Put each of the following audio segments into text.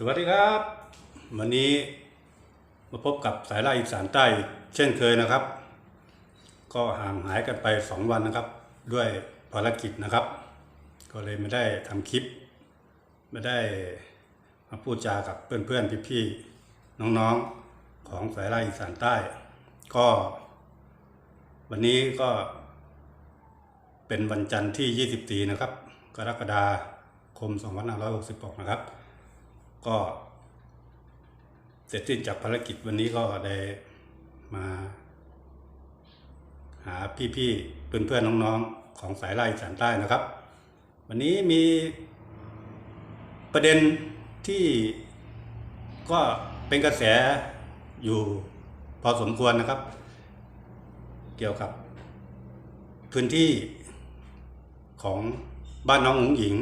สวัสดีครับ วันนี้มาพบกับสายล่าอีสานใต้เช่นเคยนะครับ ก็ห่างหายกันไปสองวันนะครับ ด้วยภารกิจนะครับ ก็เลยไม่ได้ทำคลิป ไม่ได้มาพูดจากับเพื่อนๆพี่ๆน้องๆของสายล่าอีสานใต้ ก็ วันนี้ก็เป็นวันจันทร์ที่ 24 นะครับ กรกฎาคม 2566 นะครับ ก็ เสร็จสิ้นจากภารกิจวันนี้ก็ได้มา หาพี่ๆเพื่อนๆน้องๆ ของสายไล่สานใต้นะครับ วันนี้มีประเด็นที่ก็เป็นกระแสอยู่พอสมควรนะครับ เกี่ยวกับพื้นที่ของบ้านน้องหงหญิง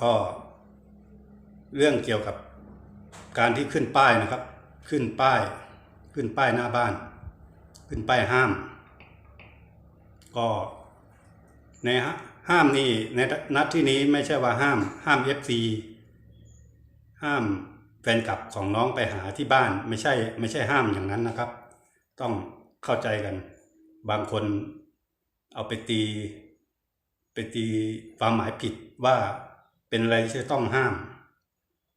ก็ เรื่องเกี่ยวกับการที่ขึ้นป้ายนะครับ ขึ้นป้าย ขึ้นป้ายหน้าบ้าน ขึ้นป้ายห้าม ก็ในห้ามนี่ในนัดที่นี้ไม่ใช่ว่าห้าม ห้าม FC ห้ามแฟนคลับของน้องไปหาที่บ้าน ไม่ใช่ ไม่ใช่ห้ามอย่างนั้นนะครับ ต้องเข้าใจกัน บางคนเอาไปตี ไปตีความหมายผิดว่าเป็นอะไรที่ต้องห้าม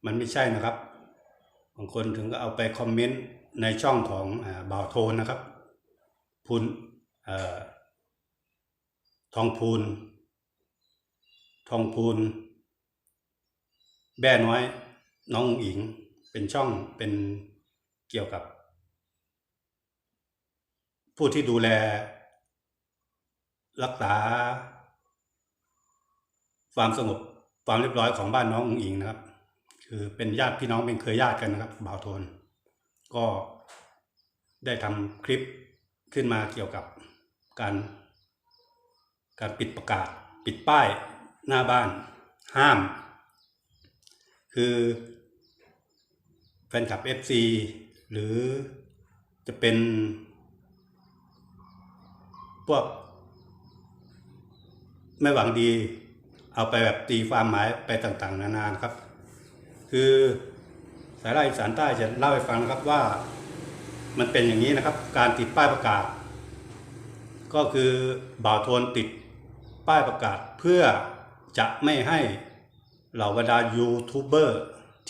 มันไม่ใช่นะครับ บางคนถึงก็เอาไปคอมเมนต์ในช่องของบ่าวโทนนะครับพูนออทองพูน ทองพูน แบ่น้อย น้องอุ๋งอิง เป็นช่องเป็นเกี่ยวกับ ผู้ที่ดูแล รักษา ความสงบความเรียบร้อยของบ้านน้องอุ๋งอิงนะครับ คือเป็นญาติพี่น้องเป็นเคยญาติกันนะครับบ่าวโทน ก็ได้ทำคลิปขึ้นมาเกี่ยวกับการ การปิดประกาศ ปิดป้ายหน้าบ้าน ห้าม คือแฟนคลับ FC หรือจะเป็น พวก ไม่หวังดี เอาไปแบบตีความหมายไปต่างๆ นานานะครับ คือสายไล่สานใต้จะเล่าให้ฟังนะครับว่ามันเป็นอย่างนี้นะครับ การติดป้ายประกาศ ก็คือบ่าวโทนติดป้ายประกาศเพื่อจะไม่ให้เหล่าบรรดายูทูบเบอร์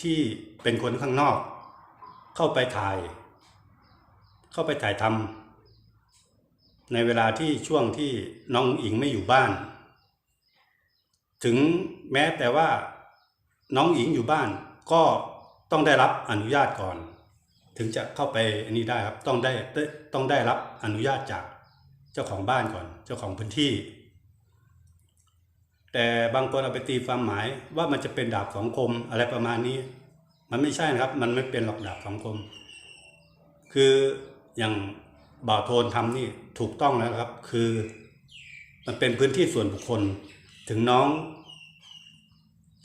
ที่เป็นคนข้างนอก เข้าไปถ่าย เข้าไปถ่ายทำในเวลาที่ช่วงที่น้องอิงไม่อยู่บ้าน ถึงแม้แต่ว่าน้องอิงอยู่บ้าน ก็ต้องได้รับอนุญาตก่อน ถึงจะเข้าไปอันนี้ได้ครับต้องได้ต้องได้รับอนุญาตจากเจ้าของบ้านก่อน เจ้าของพื้นที่ แต่บางคนเอาไปตีความหมายว่ามันจะเป็นดาบสองคมอะไรประมาณนี้ มันไม่ใช่นะครับ มันไม่เป็นหรอกดาบสองคม คืออย่างบ่าวโทนทำนี่ถูกต้องแล้วครับ คือมันเป็นพื้นที่ส่วนบุคคล ถึงน้อง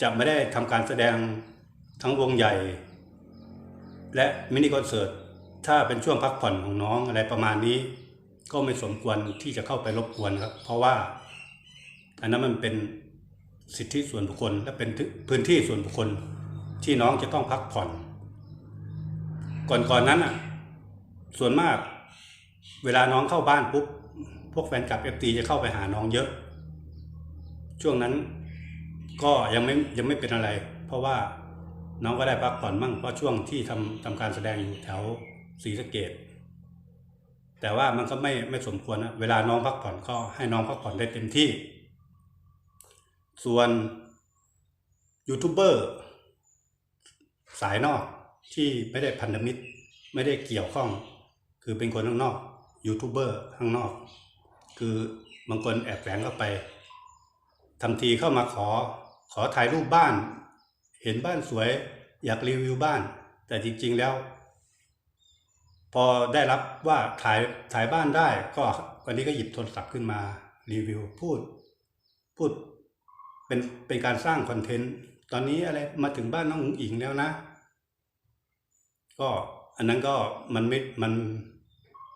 จะไม่ได้ทำการแสดง ทั้งวงใหญ่ และมินิคอนเสิร์ตถ้าเป็นช่วงพักผ่อนของน้องอะไรประมาณนี้ ก็ไม่สมควรที่จะเข้าไปรบกวนครับ เพราะว่าอันนั้นมันเป็นสิทธิส่วนบุคคล และเป็นพื้นที่ส่วนบุคคลที่น้องจะต้องพักผ่อน ก่อนๆนนั้นอะส่วนมากเวลาน้องเข้าบ้านปุ๊บพวกแฟนคลับเอฟตีจะเข้าไปหาน้องเยอะ ช่วงนั้นก็ยังไม่ยังไม่เป็นอะไร เพราะว่า น้องก็ได้พักผ่อนมั่งเพราะช่วงที่ทำทำการแสดงอยู่แถวศรีสะเกดแต่ว่ามันก็ไม่ไม่สมควรนะเวลาน้องพักผ่อนก็ให้น้องพักผ่อนได้เต็มที่ ส่วนยูทูบเบอร์สายนอกที่ไม่ได้พันธมิตรไม่ได้เกี่ยวข้อง คือเป็นคนข้างนอกยูทูบเบอร์ข้างนอก คือบางคนแอบแฝงเข้าไปทำทีเข้ามาขอขอถ่ายรูปบ้าน เห็นบ้านสวย อยากรีวิวบ้าน แต่จริง ๆแล้ว พอได้รับว่าถ่ายถ่ายบ้านได้ ก็วันนี้ก็หยิบโทรศัพท์ขึ้นมารีวิวพูด พูดเป็นเป็นการสร้างคอนเทนต์ตอนนี้อะไรมาถึงบ้านน้องอุ๋งอิงแล้วนะ ก็อันนั้นก็มันไม่มัน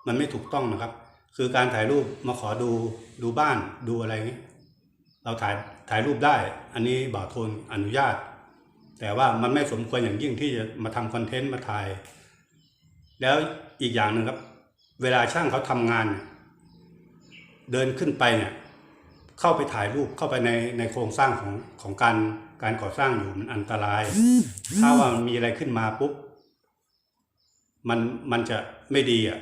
มันไม่ถูกต้องนะครับ คือการถ่ายรูปมาขอดูดูบ้านดูอะไรเงี้ยเราถ่ายถ่ายรูปได้ อันนี้บ่าวโทนอนุญาต แต่ว่ามันไม่สมควรอย่างยิ่งที่จะมาทำคอนเทนต์มาถ่าย แล้วอีกอย่างหนึ่งครับ เวลาช่างเขาทำงาน เดินขึ้นไปเนี่ยเข้าไปถ่ายรูปเข้าไปในในโครงสร้างของของการการก่อสร้างอยู่มันอันตราย ถ้าว่ามันมีอะไรขึ้นมาปุ๊บมันมันจะไม่ดีอะ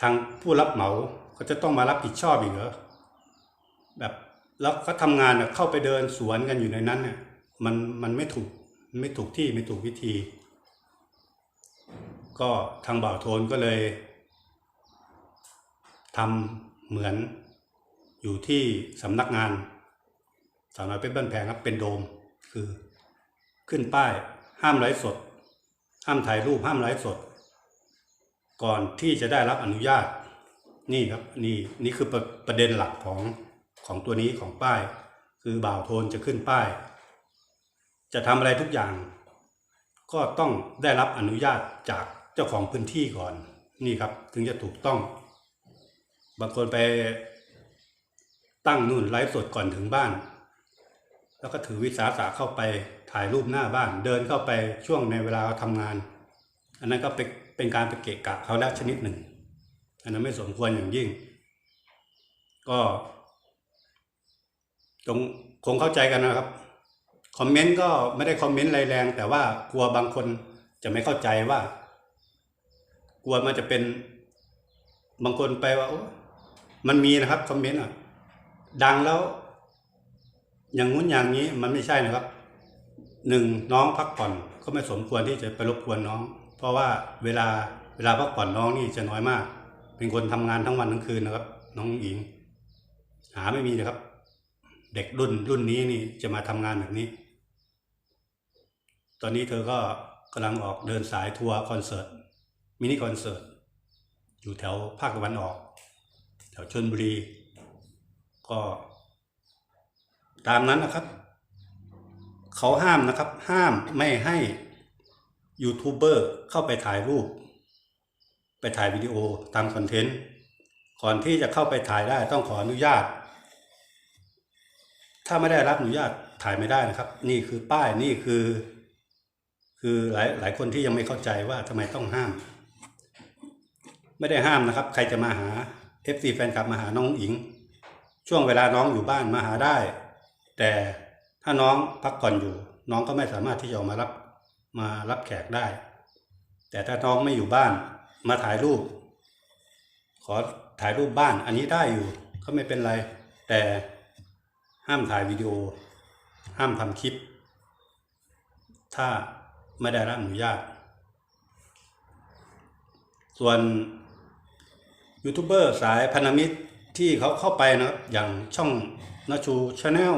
ทางผู้รับเหมาเขาจะต้องมารับผิดชอบอีกเหรอแบบแล้วเขาทำงานน่ะเข้าไปเดินสวนกันอยู่ในนั้นเนี่ย มันมันไม่ถูกไม่ถูกที่ไม่ถูกวิธี ก็ทางบ่าวโทนก็เลยทำเหมือนอยู่ที่สำนักงานสาวน้อยเป็นบ้านแพงครับเป็นโดมคือขึ้นป้ายห้ามไลฟ์สด ห้ามถ่ายรูปห้ามไลฟ์สด ก่อนที่จะได้รับอนุญาต นี่ครับนี่นี่คือประประเด็นหลักของของตัวนี้ของป้าย คือบ่าวโทนจะขึ้นป้าย จะทำอะไรทุกอย่าง ก็ต้องได้รับอนุญาตจากเจ้าของพื้นที่ก่อน นี่ครับ ถึงจะถูกต้อง บางคนไปตั้งนู่นไลฟ์สดก่อนถึงบ้าน แล้วก็ถือวิสาสะเข้าไปถ่ายรูปหน้าบ้าน เดินเข้าไปช่วงในเวลาเขาทำงาน อันนั้นก็เป็นเป็นการไปเกะกะเขาแล้วชนิดหนึ่ง อันนั้นไม่สมควรอย่างยิ่ง ก็ตรงคงเข้าใจกันนะครับ คอมเมนต์ก็ไม่ได้คอมเมนต์ไรแรงแต่ว่ากลัวบางคนจะไม่เข้าใจว่า กลัวมันจะเป็นบางคนไปว่าโอ้มันมีนะครับคอมเมนต์อะดังแล้ว อย่างงู้นอย่างนี้มันไม่ใช่นะครับหนึ่งน้องพักผ่อนก็ไม่สมควรที่จะไปรบกวนน้อง เพราะว่าเวลาเวลาพักผ่อนน้องนี่จะน้อยมาก เป็นคนทำงานทั้งวันทั้งคืนนะครับ น้องอิง หาไม่มีนะครับ เด็กรุ่นรุ่นนี้นี่จะมาทำงานแบบนี้ ตอนนี้เธอก็กำลังออกเดินสายทัวร์คอนเสิร์ตมินิคอนเสิร์ตอยู่แถวภาคตะวันออก แถวชนบุรี ก็ ตามนั้นนะครับ เขาห้ามนะครับ ห้ามไม่ให้ยูทูบเบอร์เข้าไปถ่ายรูป ไปถ่ายวิดีโอตามคอนเทนต์ ก่อนที่จะเข้าไปถ่ายได้ต้องขออนุญาต ถ้าไม่ได้รับอนุญาตถ่ายไม่ได้นะครับ นี่คือป้ายนี่คือ คือหลายหลายคนที่ยังไม่เข้าใจว่าทำไมต้องห้าม ไม่ได้ห้ามนะครับ ใครจะมาหา FC แฟนคลับมาหาน้องอิง ช่วงเวลาน้องอยู่บ้านมาหาได้ แต่ถ้าน้องพักผ่อนอยู่ น้องก็ไม่สามารถที่จะออกมารับมารับแขกได้ แต่ถ้าน้องไม่อยู่บ้านมาถ่ายรูป ขอถ่ายรูปบ้านอันนี้ได้อยู่ก็ไม่เป็นไร แต่ห้ามถ่ายวิดีโอ ห้ามทำคลิป ถ้า ไม่ได้รับอนุญาต ส่วนยูทูบเบอร์สายพันธมิตรที่เขาเข้าไปนะครับ อย่างช่องนาชูชาแนล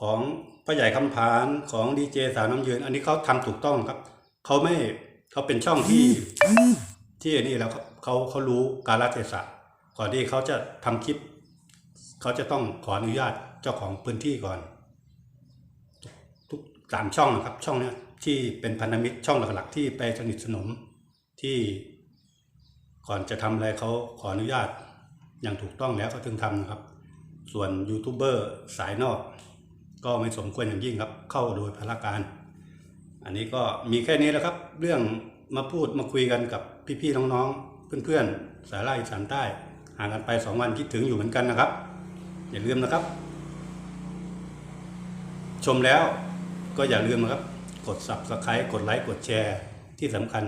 ของพ่อใหญ่คำผานของดีเจสาวน้ำยืน อันนี้เขาทำถูกต้องครับ เขาไม่เขาเป็นช่องที่ที่นี่แล้วเขาเขารู้กาลเทศะก่อนที่เขาจะทำคลิป เขาจะต้องขออนุญาตเจ้าของพื้นที่ก่อน สามช่องนะครับ ช่องเนี้ยที่เป็นพันธมิตรช่องหลักๆ ที่ไปสนิทสนมที่ก่อนจะทำอะไรเขาขออนุญาตอย่างถูกต้องแล้วเขาถึงทำนะครับ ส่วนยูทูบเบอร์สายนอก ก็ไม่สมควรอย่างยิ่งครับ เข้าโดยพละการ อันนี้ก็มีแค่นี้แล้วครับ เรื่องมาพูดมาคุยกันกับพี่ๆน้องๆเพื่อนๆ สายไล่สานใต้ห่างกันไปสองวันคิดถึงอยู่เหมือนกันนะครับ อย่าลืมนะครับ ชมแล้ว ก็อย่าลืมนะครับ กด subscribe กดไลค์กดแชร์ที่สำคัญ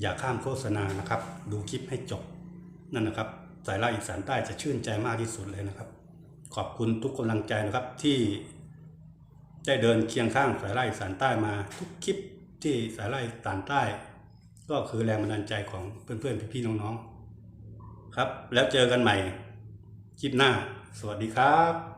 อย่าข้ามโฆษณานะครับ ดูคลิปให้จบนั่นนะครับ สายล่าอีสานใต้จะชื่นใจมากที่สุดเลยนะครับ ขอบคุณทุกกำลังใจนะครับที่ได้เดินเคียงข้างสายล่าอีสานใต้มาทุกคลิปที่สายล่าอีสานใต้ ก็คือแรงบันดาลใจของเพื่อนๆพี่ๆน้องๆครับ แล้วเจอกันใหม่ คลิปหน้า สวัสดีครับ